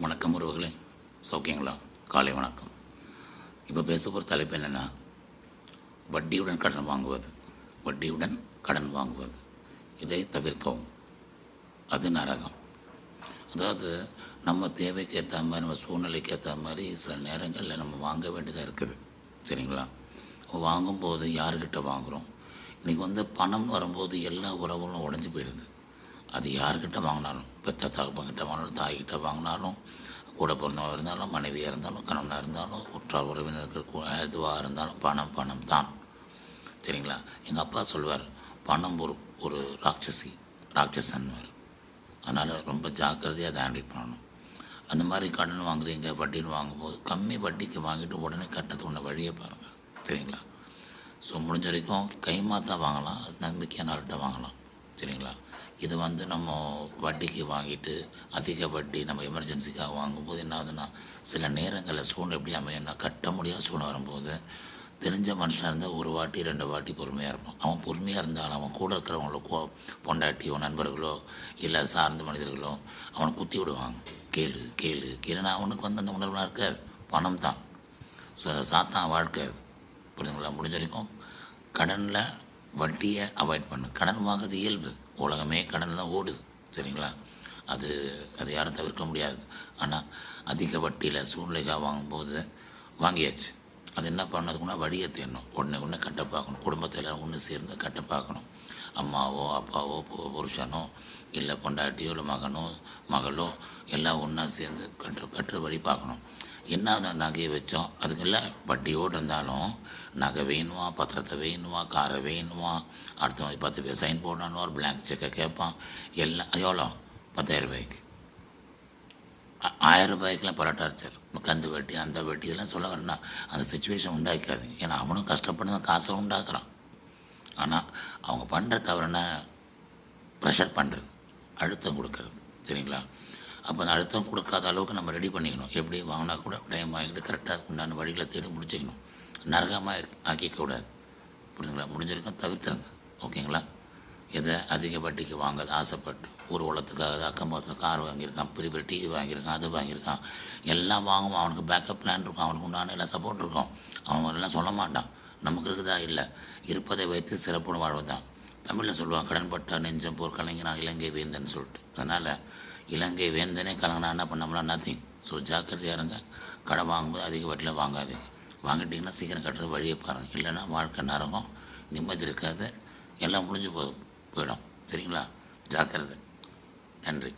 வணக்கம் உறவுகளே. சௌக்கியங்களா? காலை வணக்கம். இப்போ பேச போகிற தலைப்பு என்னென்னா வட்டியுடன் கடன் வாங்குவது. வட்டியுடன் கடன் வாங்குவது. இதை தவிர்க்கவும். அது நரகம். அதாவது நம்ம தேவைக்கு ஏற்ற மாதிரி நம்ம சூழ்நிலைக்கு ஏற்ற மாதிரி சில நேரங்களில் நம்ம வாங்க வேண்டியதாக இருக்குது. சரிங்களா? வாங்கும்போது யாருக்கிட்ட வாங்குகிறோம் இன்றைக்கி வந்து பணம் வரும்போது எல்லா உறவுகளும் உடஞ்சி போயிடுது. அது யார்கிட்ட வாங்கினாலும் பெத்த தகப்பன்கிட்ட வாங்கினாலும் தாய்கிட்ட வாங்கினாலும் கூட பிறந்தவங்க இருந்தாலும் மனைவியாக இருந்தாலும் கணவனாக இருந்தாலும் உற்றார் உறவினருக்கு எதுவாக இருந்தாலும் பணம் பணம் தான். சரிங்களா? எங்கள் அப்பா சொல்வார் பணம் ஒரு ஒரு ராட்சசி ராட்சசன்வர் அதனால் ரொம்ப ஜாக்கிரதையாக அதை ஹேண்டில் பண்ணணும். அந்த மாதிரி கடன் வாங்குறீங்க வட்டின்னு வாங்கும்போது கம்மி வட்டிக்கு வாங்கிட்டு உடனே கட்டத்துக்கு வழியை பாருங்கள் சரிங்களா? ஸோ முடிஞ்ச வரைக்கும் கைமாத்தான் வாங்கலாம் அது நம்பிக்கையான ஆள்கிட்ட வாங்கலாம். சரிங்களா? இது வந்து நம்ம வட்டிக்கு வாங்கிட்டு அதிக வட்டி நம்ம எமர்ஜென்சிக்காக வாங்கும்போது என்ன ஆகுதுன்னா சில நேரங்களில் சூழ்நிலை எப்படி அமையும்னா கட்ட முடியாத சூழ்நிலை வரும்போது தெரிஞ்ச மனுஷனாக இருந்தால் ஒரு வாட்டி ரெண்டு வாட்டி பொறுமையாக இருப்பான். அவன் பொறுமையாக இருந்தாலும் அவன் கூட இருக்கிறவங்களுக்கோ பொண்டாட்டியோ நண்பர்களோ இல்லை சார்ந்த மனிதர்களோ அவனை குத்தி விடுவாங்க. கேளு கேளு கேளுன்னா அவனுக்கு வந்து அந்த உணர்வுலாம் இருக்காது. பணம் தான். ஸோ அதை சாத்தான் வாழ்க்கை அது. புரியுதுங்களா? முடிஞ்ச வரைக்கும் கடனில் வட்டியை அவாய்ட் பண்ணு. கடன் வாங்குறது இயல்பு. உலகமே கடன் தான் ஓடுது. சரிங்களா? அது அது யாரும் தவிர்க்க முடியாது. ஆனால் அதிக வட்டியில் சூழ்நிலைக்காக வாங்கும்போது வாங்கியாச்சு. அது என்ன பண்ணதுக்குன்னா வழியை தேடணும். உடனே உடனே கட்ட பார்க்கணும். குடும்பத்தில் ஒன்று சேர்ந்து கட்ட பார்க்கணும். அம்மாவோ அப்பாவோ புருஷனோ இல்லை பொண்டாட்டியோ இல்லை மகனோ மகளோ எல்லாம் ஒன்றா சேர்ந்து கட்டு கட்டுற வழி பார்க்கணும். என்ன நகையை வச்சோம்? அதுக்கெல்லாம் வட்டியோடு இருந்தாலும் நகை வேணுமா? பத்திரத்தை வேணுமா? காரை வேணுமா? அடுத்த பத்து பேர் சைன் போடணும் ஒரு பிளாங்க் செக்கை கேட்பான். எல்லாம் எவ்வளோ? பத்தாயிரம் ரூபாய்க்கு. ஆயிரம் ரூபாய்க்குலாம் பல டார்ச்சர் கந்து வட்டி அந்த வெட்டி இதெல்லாம் சொல்ல வேண்டாம் அந்த சுச்சுவேஷன் உண்டாக்காது ஏன்னா அவனும் கஷ்டப்பட்டு தான் காசை உண்டாக்குறான். ஆனால் அவங்க பண்ணுற தவறுனா ப்ரெஷர் பண்ணுறது அழுத்தம் கொடுக்கறது. சரிங்களா? அப்போ அந்த அழுத்தம் கொடுக்காத அளவுக்கு நம்ம ரெடி பண்ணிக்கணும். எப்படி வாங்கினா கூட டைம் வாங்கிட்டு கரெக்டாக உண்டான வழிகளை தேடி முடிச்சுக்கணும். நரகமாக ஆக்கிக்க கூடாது புரிஞ்சுங்களா? முடிஞ்சிருக்கும் தவிர்த்தாங்க தவிர்த்துருங்க. ஓகேங்களா? எதை அதிக வட்டிக்கு வாங்க ஆசைப்பட்டு ஊர் உலத்துக்காக அக்கம் பக்கத்தில் கார் வாங்கியிருக்கான் பெரிய பெரிய டிவி வாங்கியிருக்கான் அது வாங்கியிருக்கான். எல்லாம் வாங்குவான் அவனுக்கு பேக்கப் பிளான் இருக்கும். அவனுக்கு உண்டான எல்லாம் சப்போர்ட் இருக்கும். அவன் எல்லாம் சொல்ல மாட்டான். நமக்கு இருக்குதா? இல்லை. இருப்பதை வைத்து சிறப்புன்னு வாழ்வதான் தமிழில் சொல்லுவான் கடன்பட்டா நெஞ்சம் போர் கலைஞனா இலங்கை வேந்தன் சொல்லிட்டு. அதனால் இலங்கை வேந்தனே கலங்கினா என்ன பண்ணோம்னா நத்திங் ஸோ ஜாக்கிரதையாக இருங்க. கடன் வாங்கும்போது அதிக வட்டியில் வாங்காது வாங்கிட்டீங்கன்னா சீக்கிரம் கட்டுறது வழியை பாருங்கள் இல்லைன்னா வாழ்க்கை நரகம். நிம்மதி இருக்காது. எல்லாம் முடிஞ்சு போ போயிடும். சரிங்களா? ஜாக்கிரதை. நன்றி.